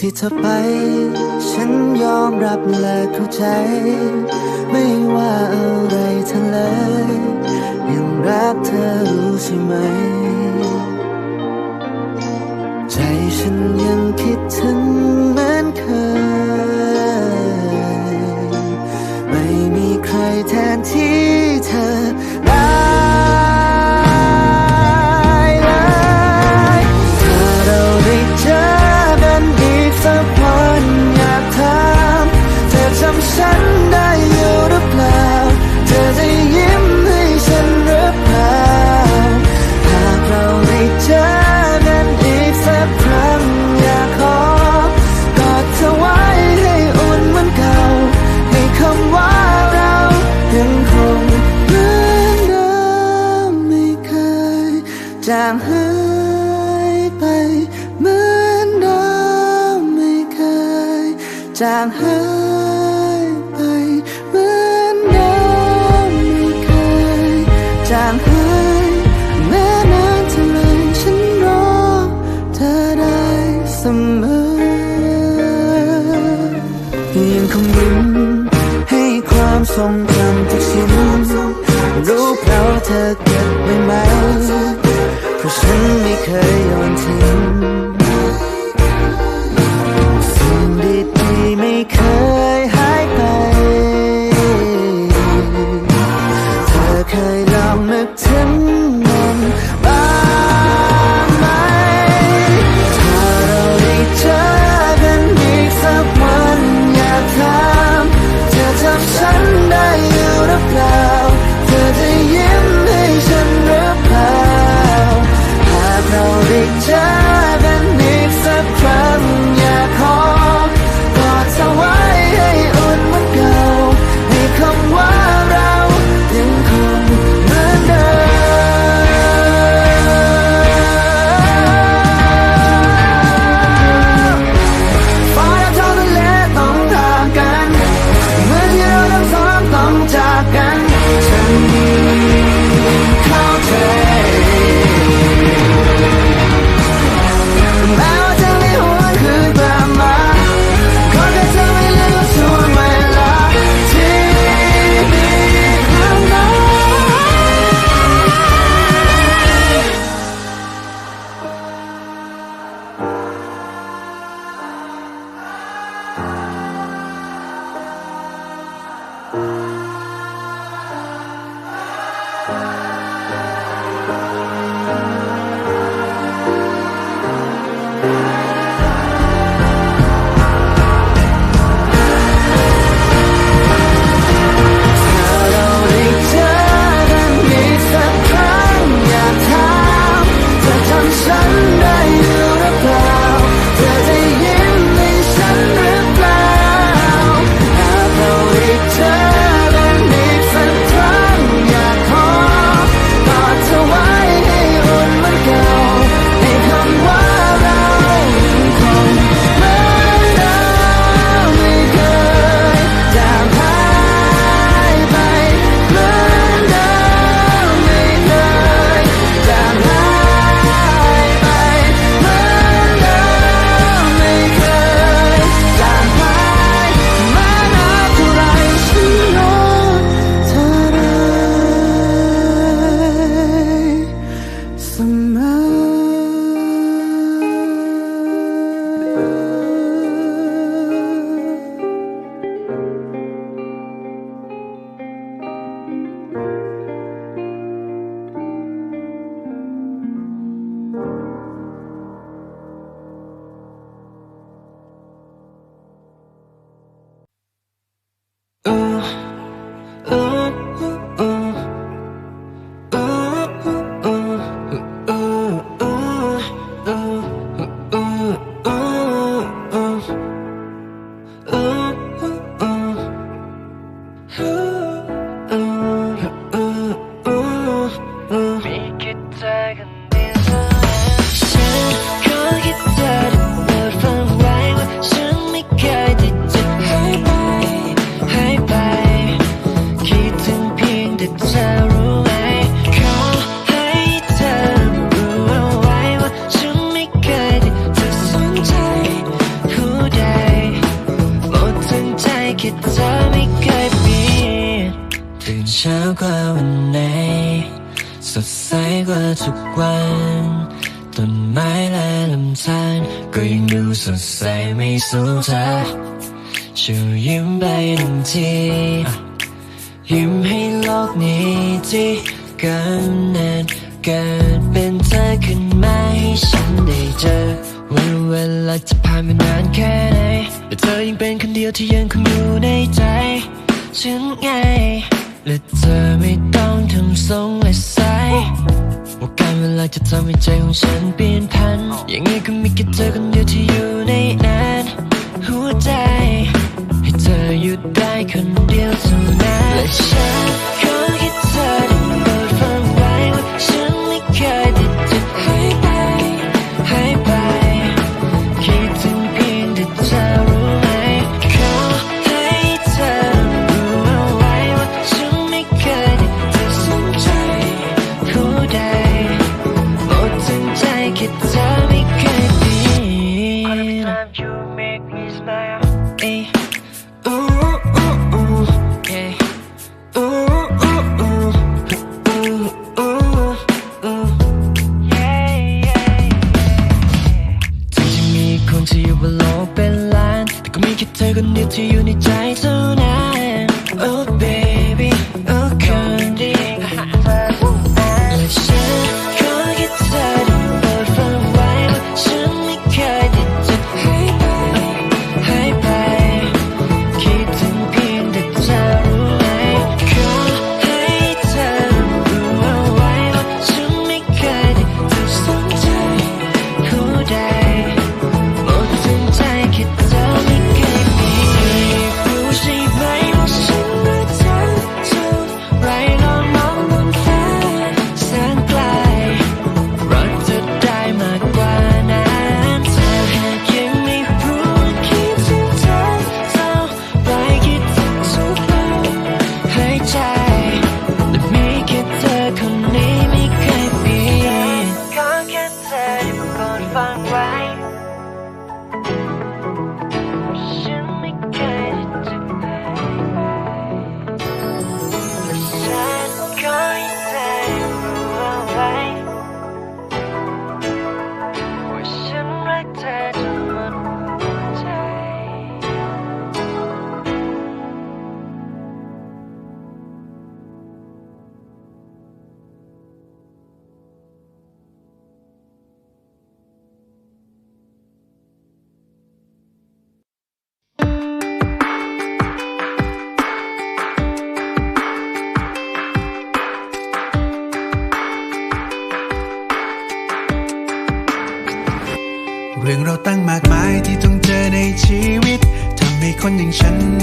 ที่เธอไป ฉันยอมรับและเข้าใจ ไม่ว่าอะไรทั้งเลย ยังรักเธอรู้ใช่ไหม on her. the สดใสไม่สู้เธอชูยิ้มไปหนึ่งที ยิ้มให้โลกนี้ที่กำเนิดเกิดเป็นเธอขึ้นมาให้ฉันได้เจอวันเวลาจะผ่านไปนานแค่ไหนแต่เธอยังเป็นคนเดียวที่ยังคงอยู่ในใจฉันไงและเธอไม่ต้องทำทรงและสา ว่าการเวลาจะทำให้ใจของฉันเปลี่ยนพัน ยังไงก็มีแค่เธอคนเดียวที่อยู่ในนั้นหัวใจ ให้เธออยู่ได้คนเดียวเท่านั้นและฉันขอคิดเธอ วัน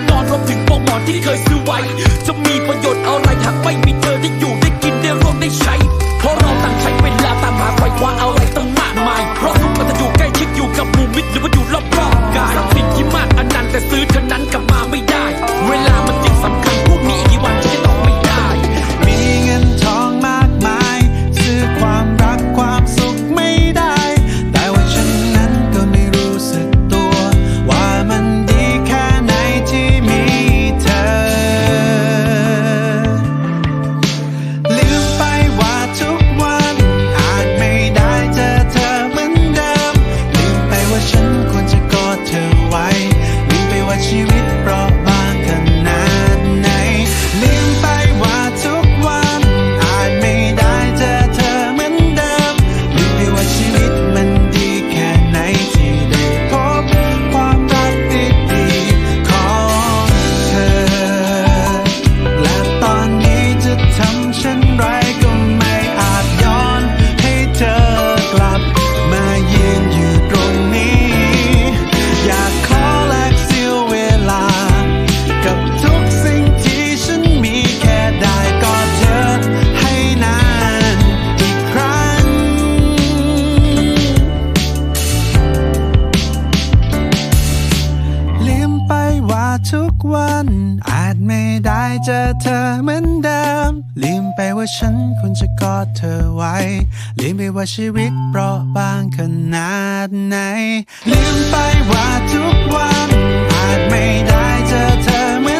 ที่นอนรวมถึงปลอกหมอนที่เคยซื้อไว้ จะมีประโยชน์อะไรหากไม่มีเธอได้อยู่ได้กินได้ร่วมได้ใช้ เพราะเราต่างใช้เวลาตามหาไขว่คว้าอะไรตั้งมากมาย เพราะทุกมันจะอยู่ใกล้ชิดอยู่กับหมู่มิตรหรือว่าอยู่รอบๆกายทรัพย์สินที่มากอันนั้นแต่ซื้อเท่านั้นกลับมาไม่ได้ เวลามันยิ่งสำคัญ ไปว่าชีวิตเปราะบางขนาดไหน ลืมไปว่าทุกวันอาจไม่ได้เจอเธอเหมือน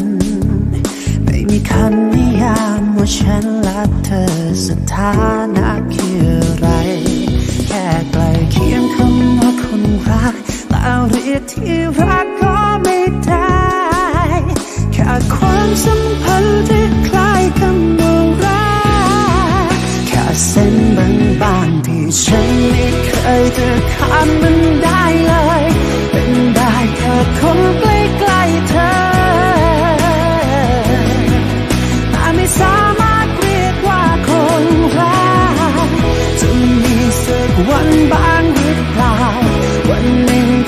มีคำนิยามว่าฉันรักเธอสถานะคืออะไร แค่ใกล้เคียงคำว่าคนรักแต่เรียกที่รักก็ไม่ได้แค่ความสัมพันธ์ที่คล้ายคำว่ารักแค่เส้นบางๆที่ฉันไม่เคยจะข้ามมันได้เลย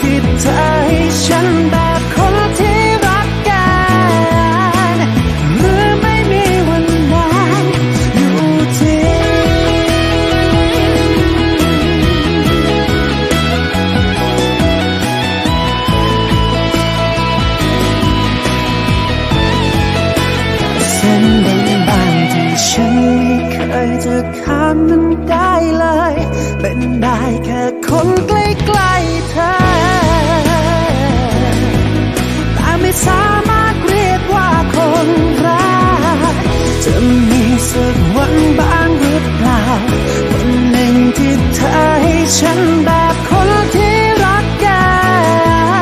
ที่เธอให้ฉันแบบ วันหนึ่งที่เธอให้ฉันแบบคนที่รักกั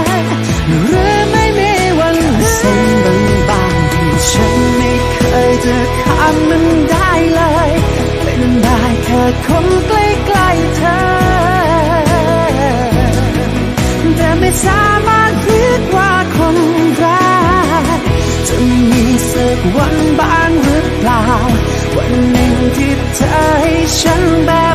นหรือไม่มีวันเส้นบางๆที่ฉันไม่เคยจะข้ามมันได้เลย เป็นได้แค่คนใกล้ๆเธอ แต่ไม่สามารถเรียกว่าคนรักจะมีสักวันบ้างหรือเปล่า วันหนึ่งที่เธอให้ฉันบ้า